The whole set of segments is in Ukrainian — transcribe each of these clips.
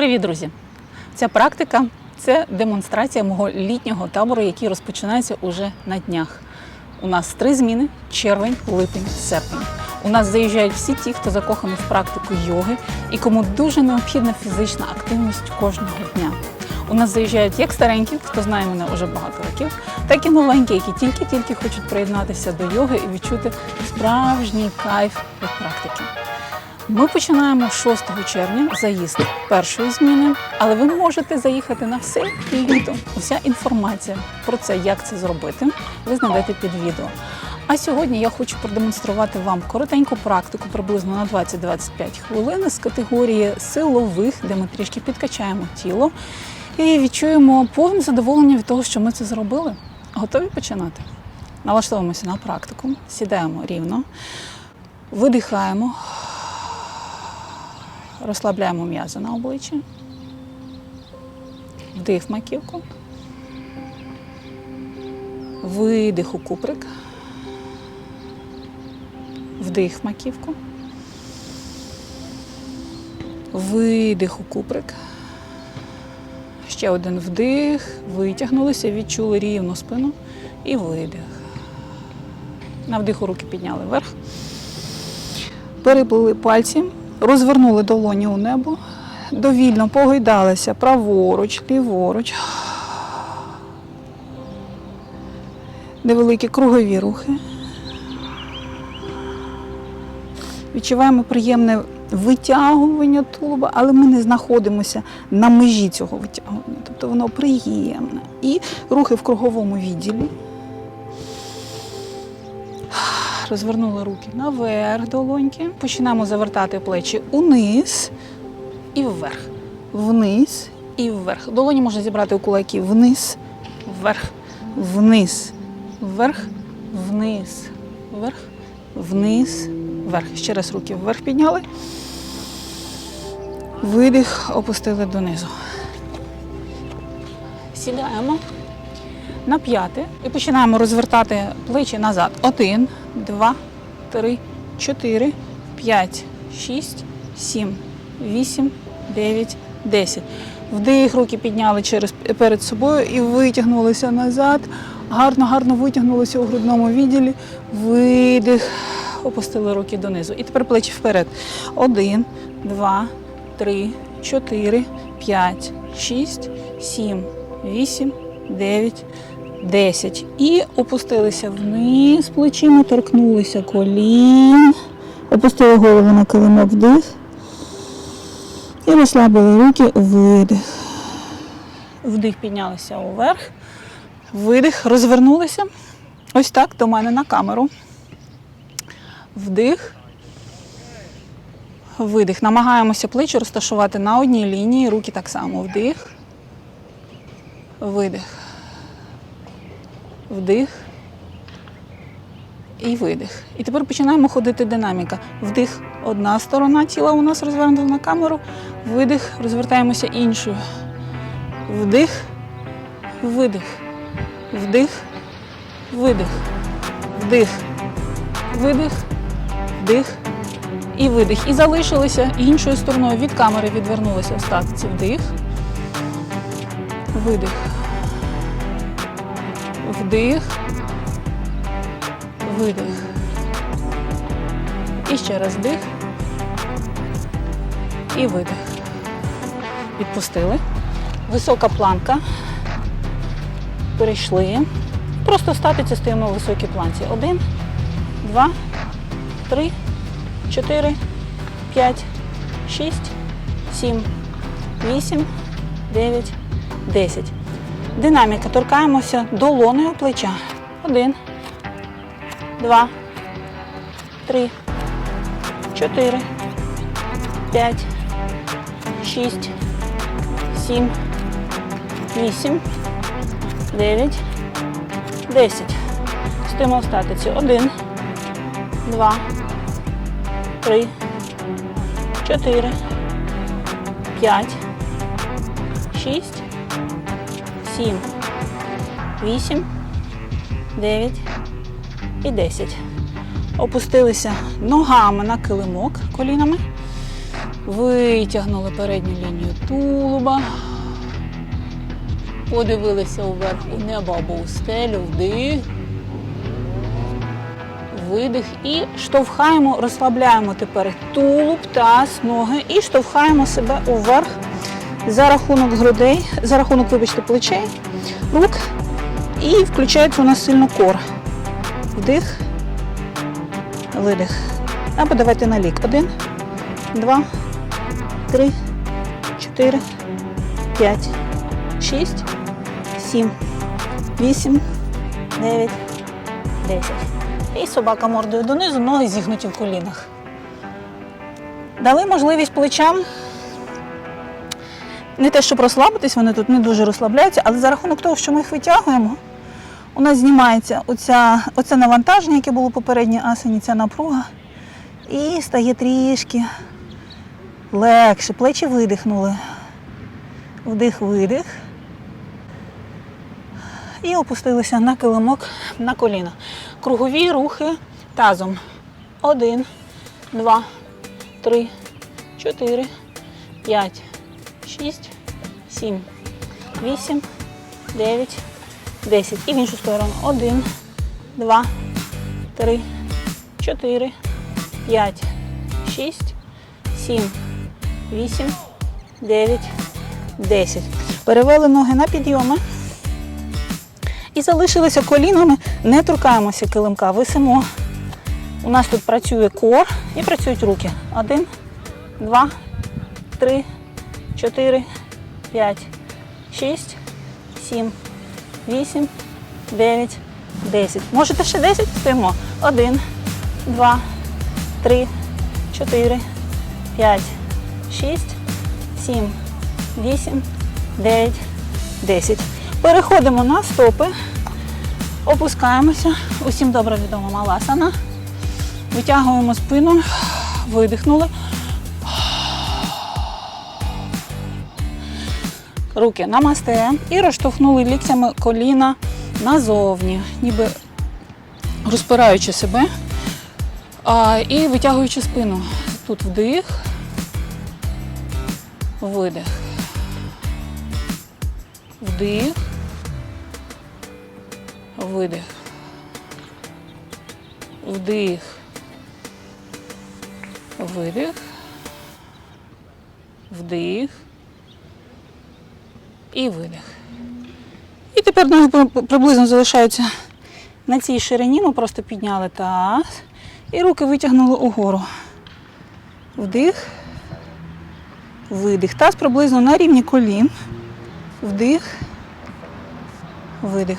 Привіт, друзі! Ця практика це демонстрація мого літнього табору, який розпочинається уже на днях. У нас три зміни: червень, липень, серпень. У нас заїжджають всі ті, хто закоханий в практику йоги і кому дуже необхідна фізична активність кожного дня. У нас заїжджають як старенькі, хто знає мене вже багато років, так і новенькі, які тільки-тільки хочуть приєднатися до йоги і відчути справжній кайф від практики. Ми починаємо 6 червня заїзд першої зміни, але ви можете заїхати на все літо. Уся інформація про це, як це зробити, ви знайдете під відео. А сьогодні я хочу продемонструвати вам коротеньку практику, приблизно на 20-25 хвилин з категорії силових, де ми трішки підкачаємо тіло і відчуємо повне задоволення від того, що ми це зробили. Готові починати? Налаштовуємося на практику, сідаємо рівно, видихаємо. Розслабляємо м'язи на обличчі. Вдих маківку. Видих у куприк. Вдих маківку. Видих у куприк. Ще один вдих. Витягнулися, відчули рівну спину і видих. На вдиху руки підняли вверх. Переплили пальці, розвернули долоні у небо, довільно погойдалися праворуч, ліворуч. Невеликі кругові рухи. Відчуваємо приємне витягування тулуба, але ми не знаходимося на межі цього витягування. Тобто воно приємне. І рухи в круговому відділі. Розвернули руки наверх долоньки. Починаємо завертати плечі униз і вверх. Вниз і вверх. Долоні можна зібрати у кулаки вниз, вверх, вниз, вверх, вниз, вверх, вниз, вверх. Ще раз руки вверх підняли. Видих, опустили донизу. Сідаємо на п'яте і починаємо розвертати плечі назад. Один, два, три, чотири, п'ять, шість, сім, вісім, дев'ять, десять. Вдих, руки підняли через перед собою і витягнулися назад. Гарно, гарно витягнулися у грудному відділі. Видих, опустили руки донизу. І тепер плечі вперед. Один, два, три, чотири, п'ять, шість, сім, вісім, дев'ять, десять. І опустилися вниз плечима, торкнулися колін, опустили голову на килимок вдих. І розслабили руки, видих. Вдих піднялися уверх. Видих, розвернулися. Ось так до мене на камеру. Вдих. Видих. Намагаємося плечі розташувати на одній лінії, руки так само. Вдих. Видих. Вдих. І видих. І тепер починаємо ходити динаміка. Вдих одна сторона тіла у нас розвернута на камеру. Видих, розвертаємося іншою. Вдих, видих. Вдих, видих. Вдих, видих, вдих і видих. І залишилися іншою стороною від камери відвернулися. Це вдих. Видих. Вдих. Видих. І ще раз вдих. І видих. Відпустили. Висока планка. Перейшли. Просто статиці стоїмо в високій планці. Один, два, три, чотири, п'ять, шість, сім, вісім, дев'ять, десять. Динаміка. Торкаємося долоною плеча. Один, два, три, чотири, п'ять, шість, сім, вісім, дев'ять, десять. Стоїмо в статиці. Один, два, три, чотири, п'ять, шість, сім, вісім, дев'ять і десять. Опустилися ногами на килимок колінами. Витягнули передню лінію тулуба. Подивилися вверх у небо або у стелю, вдих. Видих і штовхаємо, розслабляємо тепер тулуб, таз, ноги і штовхаємо себе уверх за рахунок грудей, за рахунок, вибачте, плечей, рук. І включається у нас сильно кор. Вдих, видих. Або давайте на лік. Один, два, три, чотири, п'ять, шість, сім, вісім, дев'ять, десять. І собака мордою донизу, ноги зігнуті в колінах. Дали можливість плечам не те, щоб розслабитись, вони тут не дуже розслабляються, але за рахунок того, що ми їх витягуємо, у нас знімається оця, оце навантаження, яке було попереднє асані, ця напруга. І стає трішки легше. Плечі видихнули. Вдих, видих. І опустилися на килимок на коліна. Кругові рухи тазом. Один, два, три, чотири, п'ять, шість, сім, вісім, дев'ять, десять. І в іншу сторону. Один, два, три, чотири, п'ять, шість, сім, вісім, дев'ять, десять. Перевели ноги на підйоми. І залишилися колінами, не торкаємося килимка, висимо. У нас тут працює кор і працюють руки. Один, два, три, чотири, п'ять, шість, сім, вісім, дев'ять, десять. Можете ще десять? Стоїмо. Один, два, три, чотири, п'ять, шість, сім, вісім, дев'ять, десять. Переходимо на стопи, опускаємося. Усім добре відома маласана. Витягуємо спину, видихнули. Руки намасте і розштовхнули ліктями коліна назовні, ніби розпираючи себе а, і витягуючи спину. Тут вдих, видих. Вдих. Видих. Вдих. Видих. Вдих. І видих. І тепер ноги приблизно залишаються на цій ширині. Ми просто підняли таз. І руки витягнули угору. Вдих. Видих. Таз приблизно на рівні колін. Вдих. Видих.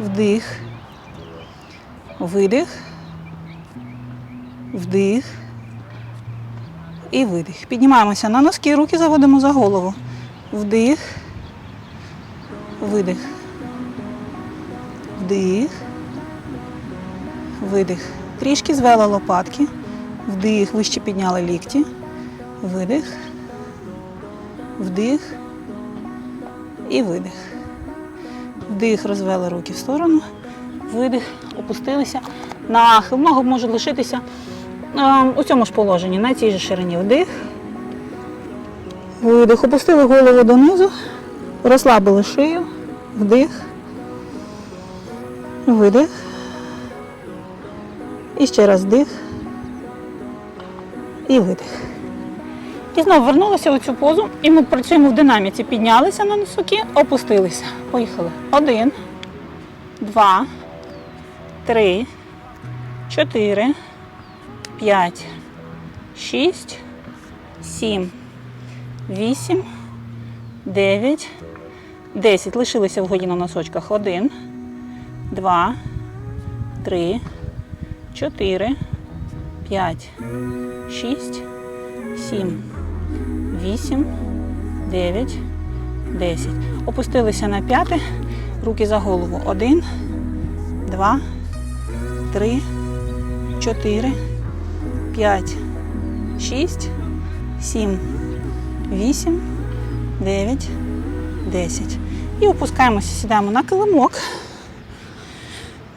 Вдих. Видих. Вдих. І видих. Піднімаємося на носки, руки заводимо за голову. Вдих. Видих. Вдих. Видих. Трішки звела лопатки. Вдих. Вище підняли лікті. Видих. Вдих і видих. Вдих, розвели руки в сторону. Видих, опустилися. Нахил. Ноги можуть лишитися е, у цьому ж положенні, на цій же ширині. Вдих. Видих. Опустили голову донизу. Розслабили шию. Вдих. Видих. І ще раз вдих. І видих. І знову вернулися у цю позу, і ми працюємо в динаміці. Піднялися на носоки, опустилися. Поїхали. Один, два, три, чотири, п'ять, шість, сім, вісім, дев'ять, десять. Лишилися вгоді на носочках. Один, два, три, чотири, п'ять, шість, сім. 8, 9, 10. Опустилися на п'яте, руки за голову. 1, 2, 3, 4, 5, 6, 7, 8, 9, 10. І опускаємося, сідаємо на килимок.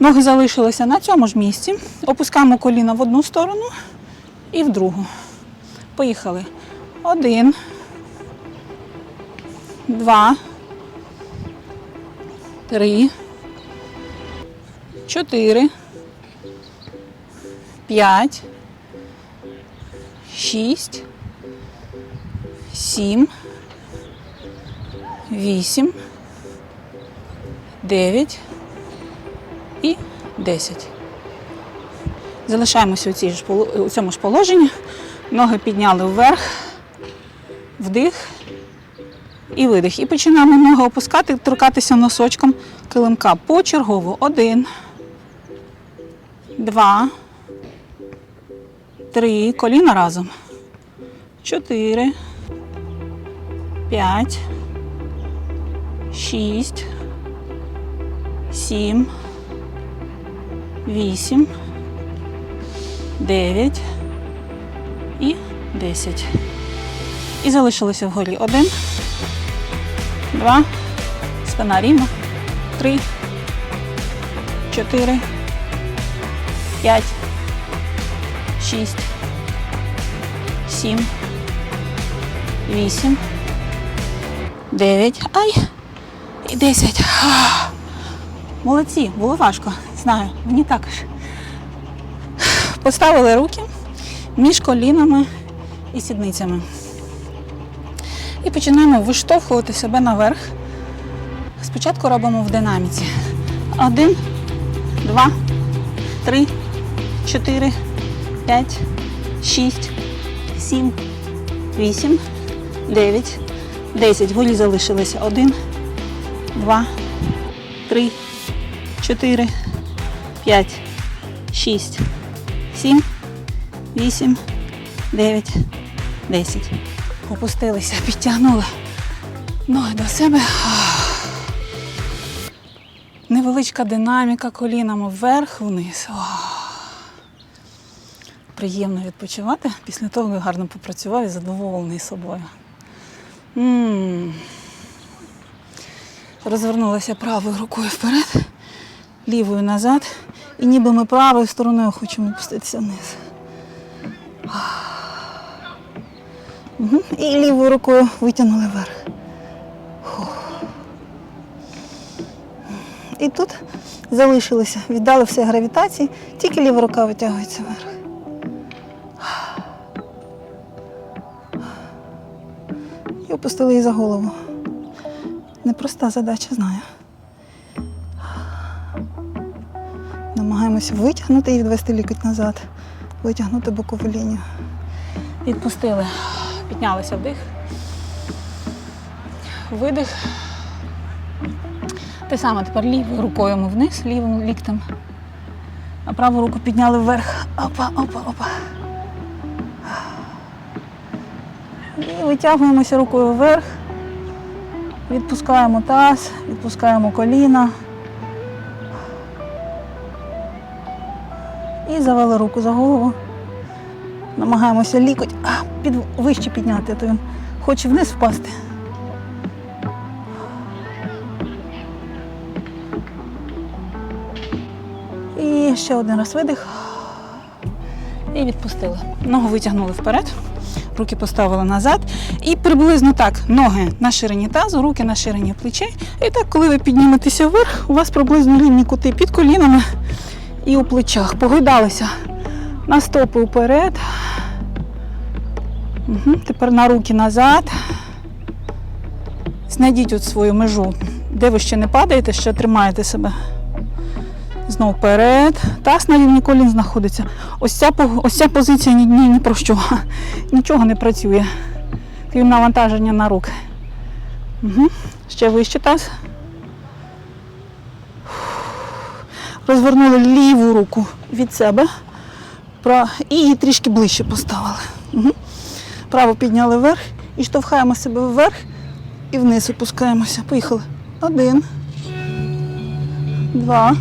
Ноги залишилися на цьому ж місці. Опускаємо коліна в одну сторону і в другу. Поїхали. Один. Два. Три. Чотири. П'ять. Шість. Сім. Вісім. Дев'ять. І десять. Залишаємося у, цій ж, у цьому ж положенні. Ноги підняли вверх, вдих і видих. І починаємо ноги опускати, торкатися носочком килимка. Почергово. Один, два, три. Коліна разом. Чотири, п'ять, шість, сім, вісім. 9 і 10. І залишилося вгорі. Один, два, спина рівно, три, чотири, п'ять, шість, сім, вісім, дев'ять. Ай! І десять. Ах. Молодці, було важко. Знаю, мені також. Поставили руки між колінами і сідницями. І починаємо виштовхувати себе наверх. Спочатку робимо в динаміці. Один, два, три, чотири, п'ять, шість, сім, вісім, дев'ять, десять. Голі залишилися. Один, два, три, чотири, п'ять, шість. 7, 8, 9, 10. Опустилися, підтягнули ноги до себе. Невеличка динаміка колінами вверх-вниз. Приємно відпочивати після того, як гарно попрацював і задоволений собою. Розвернулася правою рукою вперед, лівою назад. І ніби ми правою стороною хочемо опуститися вниз. І лівою рукою витягнули вверх. І тут залишилися, віддали все гравітації, тільки ліва рука витягується вверх. І опустили її за голову. Непроста задача, знаю. Намагаємося витягнути і відвести лікоть назад, витягнути бокову лінію. Відпустили, піднялися вдих. Видих. Те саме тепер лівою рукою ми вниз, лівим ліктем. А праву руку підняли вверх. Опа, опа, опа. І витягуємося рукою вверх. Відпускаємо таз, відпускаємо коліна. І завели руку за голову. Намагаємося лікоть під, вище підняти, то він хоче вниз впасти. І ще один раз видих. І відпустили. Ногу витягнули вперед, руки поставили назад. І приблизно так ноги на ширині тазу, руки на ширині плечей. І так, коли ви підніметеся вверх, у вас приблизно рівні кути під колінами і у плечах. Погойдалися на стопи вперед. Угу. Тепер на руки назад. Знайдіть от свою межу, де ви ще не падаєте, ще тримаєте себе. Знову вперед. Таз на рівні колін знаходиться. Ось ця, ось ця позиція ні, ні, ні про що. Нічого не працює. Крім навантаження на руки. Угу. Ще вище таз. Розвернули ліву руку від себе і її трішки ближче поставили. Угу. Право підняли вверх і штовхаємо себе вверх і вниз опускаємося. Поїхали. Один. Два.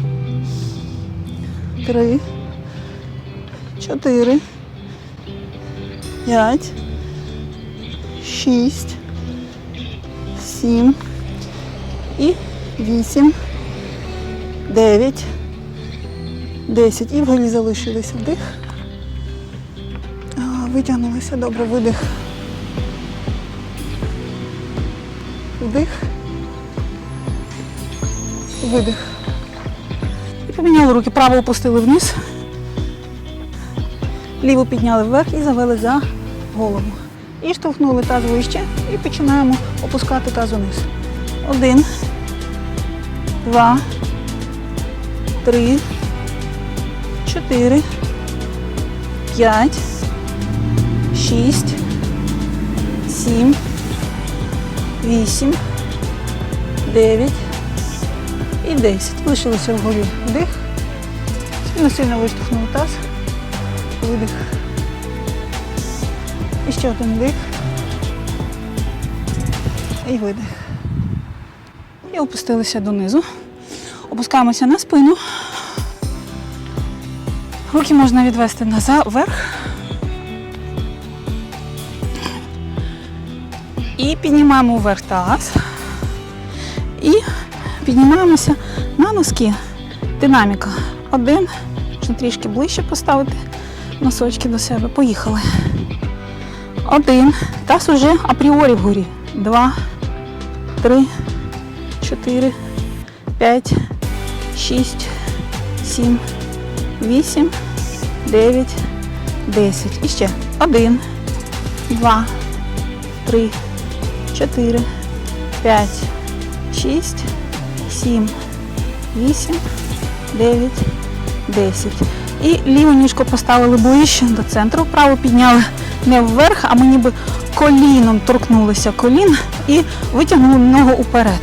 Три. Чотири. П'ять. Шість. Сім. І вісім. Дев'ять. 10. І вгорі залишилися вдих. витягнулися, добре, видих. Вдих. Видих. Поміняли руки. Право опустили вниз. Ліву підняли вверх і завели за голову. І штовхнули таз вище і починаємо опускати таз униз. Один, два, три, чотири, п'ять, шість, сім, вісім, дев'ять і десять. Лишилося вгорі вдих. Сильно сильно виштовхнули таз. Видих. І ще один вдих. І видих. І опустилися донизу. Опускаємося на спину. Руки можна відвести назад вверх. І піднімаємо вверх таз. Піднімаємося на носки. Динаміка. Один. Можна трішки ближче поставити носочки до себе. Поїхали. Один. Таз уже апріорі вгорі. Два, три, чотири, п'ять, шість, сім, вісім, дев'ять, десять. І ще. Один, два, три, чотири, п'ять, шість, сім, вісім, дев'ять, десять. І ліву ніжку поставили ближче до центру, праву підняли не вверх, а ми ніби коліном торкнулися колін і витягнули ногу уперед.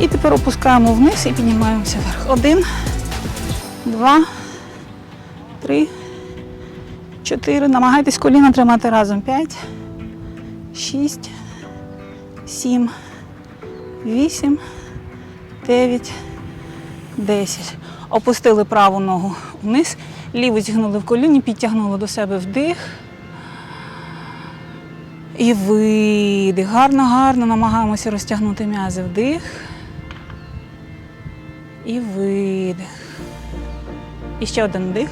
І тепер опускаємо вниз і піднімаємося вверх. Один, два, три, чотири. Намагайтесь коліна тримати разом. П'ять, шість, сім, вісім, дев'ять, десять. Опустили праву ногу вниз, ліву зігнули в коліні, підтягнули до себе вдих. І видих. Гарно, гарно намагаємося розтягнути м'язи. Вдих. І видих. І ще один вдих.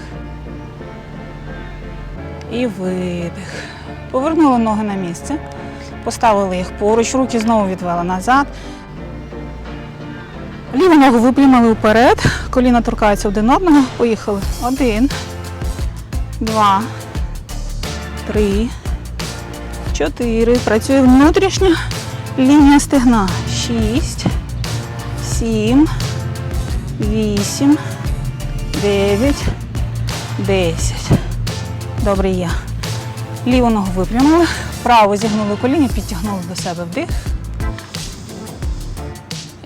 І видих. Повернули ноги на місце. Поставили їх поруч, руки знову відвели назад. Ліву ногу випрямили вперед, коліна торкаються один одного. Поїхали. Один, два, три, чотири. Працює внутрішня лінія стегна. Шість, сім, вісім, дев'ять, десять. Добре є. Ліву ногу випрямили, праву зігнули коліні, підтягнули до себе вдих.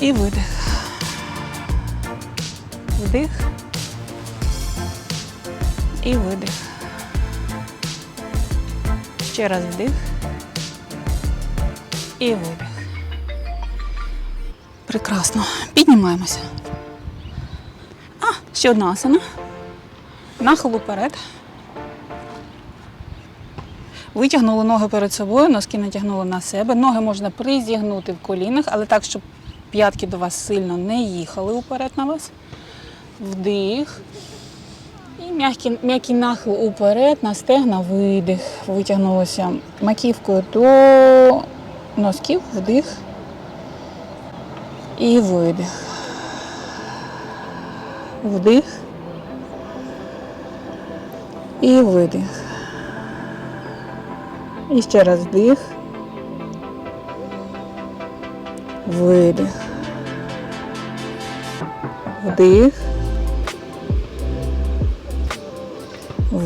І видих. Вдих. І видих. Ще раз вдих. І видих. Прекрасно. Піднімаємося. А, ще одна асана. Нахил уперед. Витягнули ноги перед собою, носки натягнули на себе. Ноги можна призігнути в колінах, але так, щоб п'ятки до вас сильно не їхали уперед на вас. Вдих. І м'який, м'який нахил уперед, на стегна, видих. Витягнулося маківкою до носків, вдих. І видих. Вдих. І видих. І ще раз вдих. Видих. Вдих.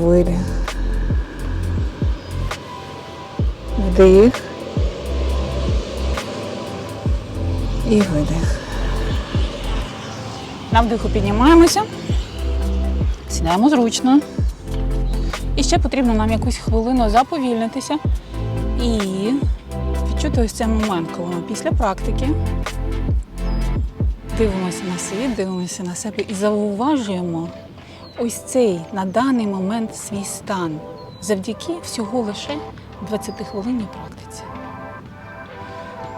Видих. Вдих. І видих. На вдиху піднімаємося. Сідаємо зручно. І ще потрібно нам якусь хвилину заповільнитися і відчути ось цей момент, коли ми після практики дивимося на світ, дивимося на себе і зауважуємо ось цей на даний момент свій стан завдяки всього лише 20 хвилинній практиці.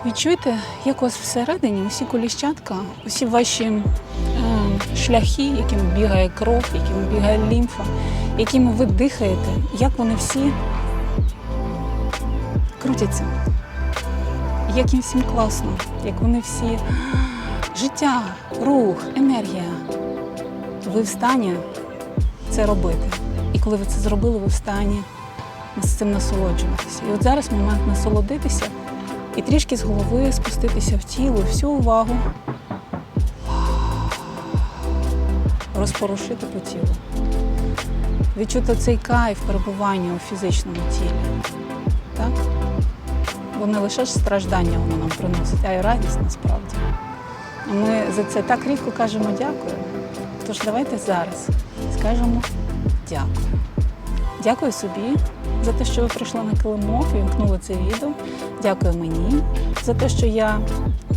Відчуйте, як у вас всередині усі коліщатка, усі ваші е, шляхи, якими бігає кров, якими бігає лімфа, якими ви дихаєте, як вони всі крутяться. Як їм всім класно, як вони всі життя, рух, енергія. Ви в стані це робити. І коли ви це зробили, ви в стані з цим насолоджуватися. І от зараз момент насолодитися і трішки з голови спуститися в тіло, всю увагу розпорушити по тілу. Відчути цей кайф перебування у фізичному тілі. Так? Бо не лише ж страждання воно нам приносить, а й радість насправді. Ми за це так рідко кажемо дякую. Тож давайте зараз скажемо дякую. Дякую собі за те, що ви прийшли на килимок і вмкнули це відео. Дякую мені за те, що я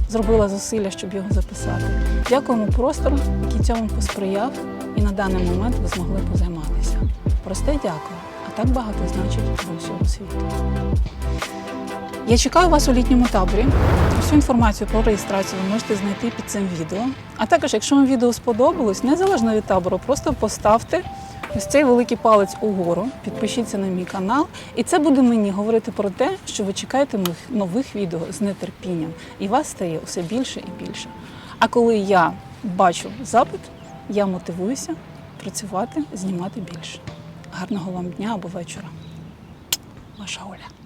зробила зусилля, щоб його записати. Дякуємо простору, який цьому посприяв, і на даний момент ви змогли позайматися. Просте дякую, а так багато значить для усього світу. Я чекаю вас у літньому таборі. Всю інформацію про реєстрацію ви можете знайти під цим відео. А також, якщо вам відео сподобалось, незалежно від табору, просто поставте ось цей великий палець угору, підпишіться на мій канал, і це буде мені говорити про те, що ви чекаєте моїх нових відео з нетерпінням, і вас стає все більше і більше. А коли я бачу запит, я мотивуюся працювати, знімати більше. Гарного вам дня або вечора. Ваша Оля.